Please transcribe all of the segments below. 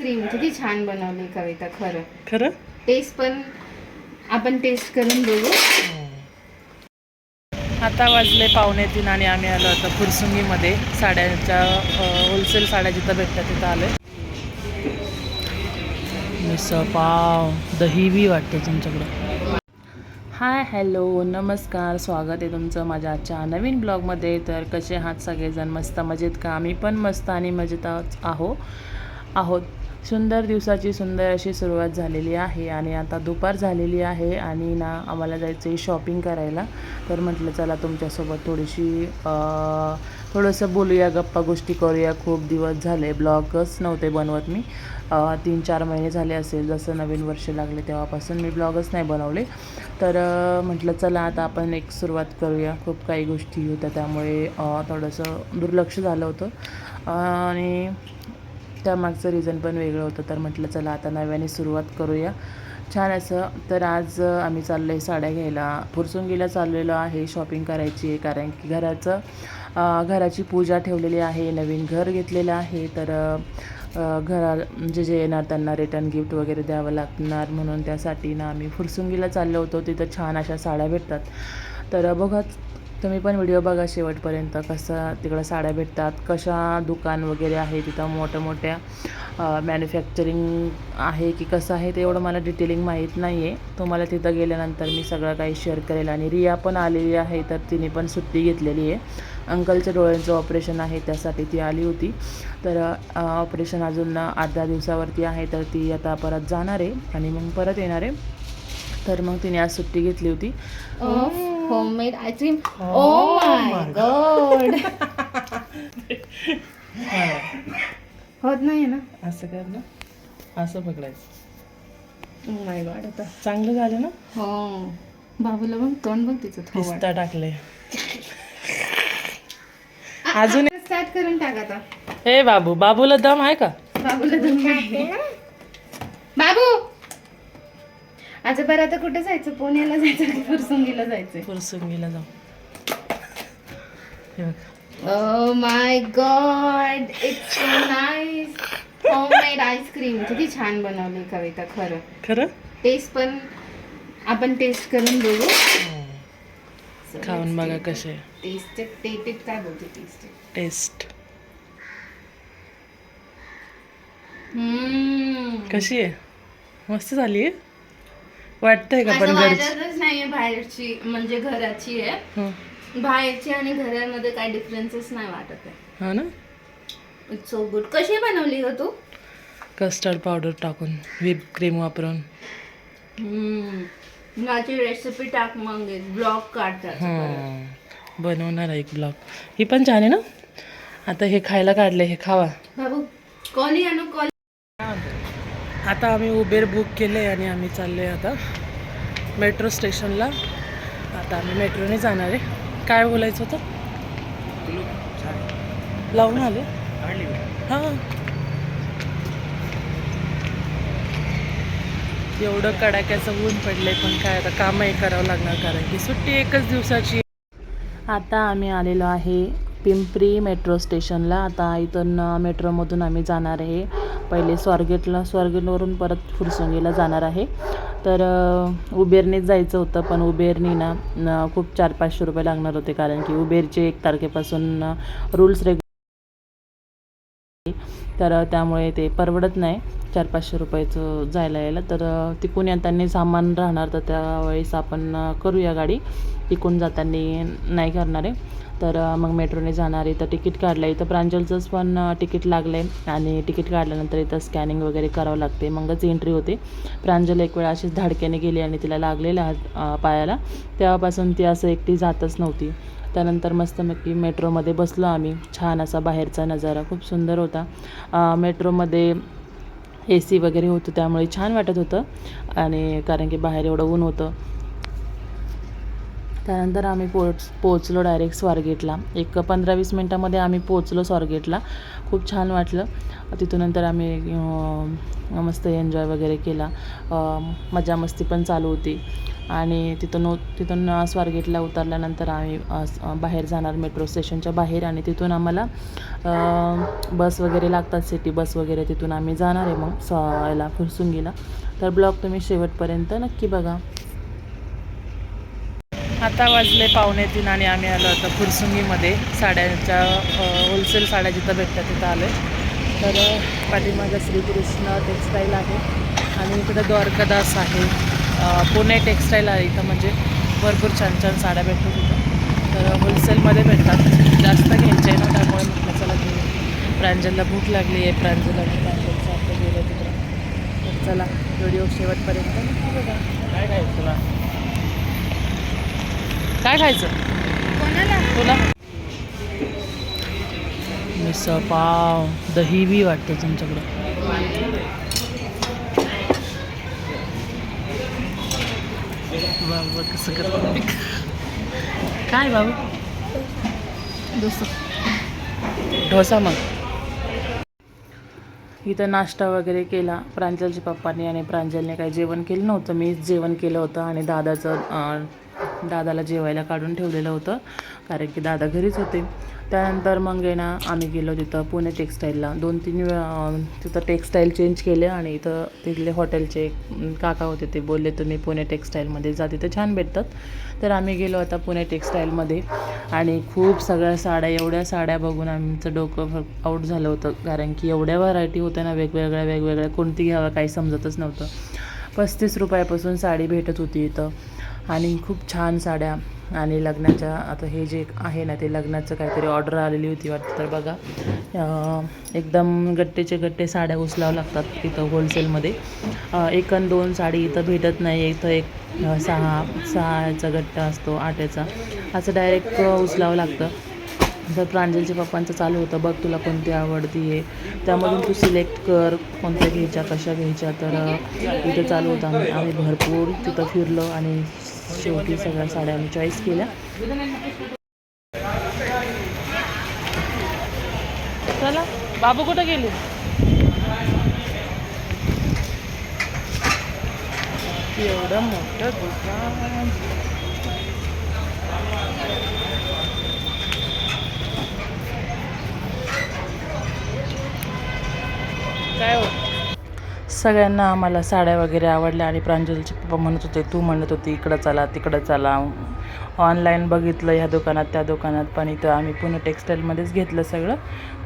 Ice cream किती छान बनवली कविता खरं. खरं? टेस्ट पण आपण टेस्ट करून बघू. आता वाजले पावणे तीन आणि आम्ही आलो आता फुरसुंगीमध्ये. साड्यांच्या होलसेल साड्या जिथं भेटतात तिथं आलो मिसळ पाव दही बी वाटते तुमच्याकडं. हाय हॅलो नमस्कार स्वागत आहे तुमचं माझ्या आजच्या नवीन ब्लॉगमध्ये. तर कसे आहात सगळेजण? मस्त मजेत का? आम्ही पण मस्त आणि मजेत आहो आहोत. सुंदर दिवसाची सुंदर अशी सुरुवात झालेली आहे आणि आता दुपार झालेली आहे आणि ना आम्हाला जायचं आहे शॉपिंग करायला. तर म्हटलं चला तुमच्यासोबत थोडीशी थोडंसं बोलूया गप्पा गोष्टी करूया. खूप दिवस झाले ब्लॉगच नव्हते बनवत मी. तीन चार महिने झाले असेल जसं नवीन वर्ष लागले तेव्हापासून मी ब्लॉगच नाही बनवले. तर म्हटलं चला आता आपण एक सुरुवात करूया. खूप काही गोष्टी होत्या त्यामुळे थोडंसं दुर्लक्ष झालं होतं. आणि त्यामागचं रिझन पण वेगळं होतं. तर म्हटलं चला आता नव्याने सुरुवात करूया. छान असं. तर आज आम्ही चाललो आहे साड्या घ्यायला. फुरसुंगीला चाललेलो आहे शॉपिंग करायची आहे. कारण की घराचं घराची पूजा ठेवलेली आहे. नवीन घर घेतलेलं आहे. तर घरा म्हणजे जे येणार त्यांना रिटर्न गिफ्ट वगैरे द्यावं लागणार. म्हणून त्यासाठी ना आम्ही फुरसुंगीला चाललो होतो. तिथं छान अशा साड्या भेटतात. तर बघा तुम्ही पण व्हिडिओ बघा शेवटपर्यंत कसं तिकडं साड्या भेटतात कशा दुकान वगैरे आहे तिथं मोठ्या मोठ्या मॅन्युफॅक्चरिंग आहे की कसं आहे ते एवढं मला डिटेलिंग माहीत नाही आहे तुम्हाला तिथं गेल्यानंतर मी सगळं काही शेअर करेल आणि रिया पण आलेली आहे तर तिने पण सुट्टी घेतलेली आहे. अंकलच्या डोळ्यांचं ऑपरेशन आहे त्यासाठी ती आली होती. तर ऑपरेशन अजून आठ दहा दिवसावरती आहे तर ती आता परत जाणार आहे आणि मग परत येणार आहे. तर मग तिने आज सुट्टी घेतली होती. Homemade ice cream oh my God होत नाही ना? असं कर ना. असं पकडायचं. ओ माय गॉड आता. चांगलं झालं ना? हो. बाबूला बघ तोंड बघ तिचं पिस्ता टाकले अजून स्टार्ट करून टाक आता. ए बाबू बाबूला दम आहे का? बाबूला दम नाही. बाबू! अच्छा बरं आता कुठे जायचं? पुण्याला जायचं की फुरसुंगीला जायचं फुरसुंगीला जाऊ. My God it's so nice homemade ice cream किती छान बनवली कविता खरं. खरं? टेस्ट पण आपण टेस्ट करून बघू. खाऊन बघा कसे. टेस्ट टेटेड काय बोलते टेस्ट टेस्ट कशी आहे? मस्त झाली आहे? वाटतंय का पण घरची? नाहीये बाहेरची म्हणजे घराची आहे. हं. बाहेरची आणि घरामध्ये काय डिफरन्सेस नाही वाटत आहे. हा ना? इट्स सो गुड कशी बनवली ग तू? कस्टर्ड पावडर टाकून व्हिप क्रीम वापरून. माझी रेसिपी टाक मग ब्लॉग काढतात हां. बनवणार आहे एक ब्लॉग ही पण छान आहे ना? आता हे खायला काढले हे खावा. बाबू कॉली आणू? कॉली आता आम्ही उबेर बुक केले आणि आम्ही चाललो आहे आता मेट्रो स्टेशनला आता आम्ही मेट्रोने जाणार आहे. काय बोलायचं होतं? लावून आले. हां. एवढं कडाक्याचं ऊन पडलंय पण काय आता कामही करावं लागणार कारण की सुट्टी एकच दिवसाची. आहे. आता आम्ही आलेलो आहे पिंपरी मेट्रो स्टेशनला आता इथून मेट्रोमधून आम्ही जाणार आहे. पहिले स्वारगेटला स्वारगेटवरून परत फुरसंगीला जाणार आहे. तर उबेरनेच जायचं होतं पण उबेरनी ना खूप चार पाचशे रुपये लागणार होते कारण की उबेरचे एक तारखेपासून रूल्स रेग्युलेशन तर त्यामुळे ते परवडत नाही चार पाचशे रुपयाचं जायला यायला. तर तिकून येताना सामान राहणार तर त्यावेळेस आपण करूया गाडी. तिकून जाताना नाही करणार आहे. तर मग मेट्रोने जाणार आहे. तर तिकीट काढलं आहे. तर प्रांजलचंच पण तिकीट लागलं आहे आणि तिकीट काढल्यानंतर इथं स्कॅनिंग वगैरे करावं लागते मगच एंट्री होते. प्रांजल एक वेळा अशीच धाडक्याने गेली आणि तिला लागलेलं पायाला. तेव्हापासून ती असं एकटी जातच नव्हती. त्यानंतर मस्तपैकी मेट्रोमध्ये बसलो आम्ही. छान असा बाहेरचा नजारा. खूप सुंदर होता. मेट्रोमध्ये ए सी वगैरे होतं. त्यामुळे छान वाटत होतं. आणि कारण की बाहेर एवढं ऊन होतं. त्यानंतर आम्ही पोच पोचलो डायरेक्ट स्वारगेटला. एक पंधरा वीस मिनटामध्ये आम्ही पोचलो स्वारगेटला. खूप छान वाटलं. तिथून नंतर आम्ही मस्त एन्जॉय वगैरे केला. मजा मस्ती पण चालू होती. आणि तिथून तिथून स्वारगेटला उतरल्यानंतर आम्ही बाहेर जाणार मेट्रो स्टेशनच्या बाहेर. आणि तिथून आम्हाला बस वगैरे लागतात सिटी बस वगैरे. तिथून आम्ही जाणार आहे मग स याला फुरसुंगीला. तर ब्लॉग तुम्ही शेवटपर्यंत नक्की बघा. आता वाजले पावणे तीन आणि आम्ही आलो आता फुरसुंगीमध्ये. साड्यांच्या होलसेल साड्या जिथं भेटतात तिथं आलो तर पाठीमागं श्रीकृष्ण टेक्स्टाईल आहे आणि इकडं द्वारकादास आहे. पुणे टेक्स्टाईल आहे इथं म्हणजे भरपूर छान छान साड्या भेटतात तिथं. तर होलसेलमध्ये भेटतात. जास्त घ्यायचे आहे ना त्यामुळे म्हटलं चला घेऊ प्रांजलला भूक लागली आहे प्रांजलला आणि प्रांजलचं आपलं गेलं तिकडं. तर चला व्हिडिओ शेवटपर्यंत बघा. काय काय तुला? काय खायचं? तुला? मिसळ पाव. दही बी वाटते तुमच्याकडं. बाबा कसं करत काय बाबू? डोसा. मग? इथं नाश्ता वगैरे केला. प्रांजलच्या पप्पांनी आणि प्रांजलने काही जेवण केलं नव्हतं. मीच जेवण केलं होतं आणि दादाचं दादाला जेवायला काढून ठेवलेलं होतं कारण की दादा घरीच होते. त्यानंतर मग आहे ना आम्ही गेलो तिथं पुणे टेक्स्टाईलला दोन तीन वेळा तिथं टेक्स्टाईल चेंज केले आणि इथं तिथले हॉटेलचे काका होते ते बोलले तुम्ही पुणे टेक्स्टाईलमध्ये जा तिथं छान भेटतात. तर आम्ही गेलो आता पुणे टेक्स्टाईलमध्ये आणि खूप सगळ्या साड्या एवढ्या साड्या बघून आमचं डोकं आऊट झालं होतं. कारण की एवढ्या व्हरायटी होत्या ना वेगवेगळ्या वेगवेगळ्या कोणती घ्यावं काही समजतच नव्हतं. पस्तीस रुपयापासून साडी भेटत होती इथं. आणि खूप छान साड्या आणि लग्नाच्या आता हे जे आहे ना ते लग्नाचं काहीतरी ऑर्डर आलेली होती वाटतं. तर बघा एकदम गट्टेचे गट्टे साड्या उचलावं लागतात तिथं होलसेलमध्ये एक आणि दोन साडी इथं भेटत नाही. इथं एक सहा सहाचा गट्टा असतो आठ्याचा. असं डायरेक्ट उचलावं लागतं. तर प्रांजलच्या पप्पांचं चालू होतं. बघ तुला कोणती आवडती आहे. त्यामधून तू सिलेक्ट कर कोणत्या घ्यायच्या कशा घ्यायच्या. तर इथं चालू होतं आम्ही. आम्ही भरपूर तिथं फिरलो आणि शेवटी सगळ्या साड्या आम्ही चॉईस केल्या. चला बाबू कुठं गेले? एवढं मोठं दुकान. काय होत सगळ्यांना आम्हाला साड्या वगैरे आवडल्या आणि प्रांजलचे पप्पा म्हणत होते तू म्हणत होती इकडं चला तिकडं चला. ऑनलाईन बघितलं ह्या दुकानात त्या दुकानात पण इथं आम्ही पुणे टेक्स्टाईलमध्येच घेतलं सगळं.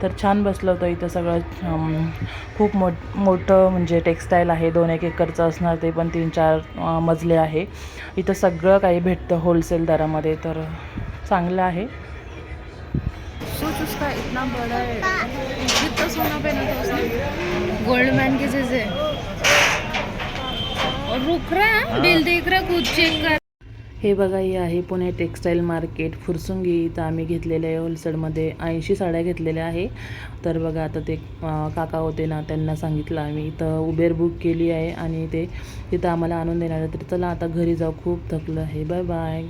तर छान बसलं होतं इथं सगळं. खूप मोठ मोठं म्हणजे टेक्स्टाईल आहे दोन एक एकरचं असणार ते पण तीन चार मजले आहे. इथं सगळं काही भेटतं होलसेल दरामध्ये तर चांगलं आहे. सोच उसका इतना बड़ा है सोना पहना था उसने गोल्ड मैन के जैसे और रुक रहा है बिल देख रहा खुद चेक कर। हे बघा हे आहे पुणे टेक्स्टाईल मार्केट फुरसुंगी इथं आम्ही घेतलेले आहे होलसेलमध्ये. ऐंशी साड्या थकलेल्या आहे. तर बघा आता ते काका होते ना त्यांना सांगितलं आम्ही. इथं उबेर बुक केली आहे आणि ते तिथं आम्हाला आणून देणार आहे. तर चला आता घरी जाऊ. खूप थकलं आहे. Bye bye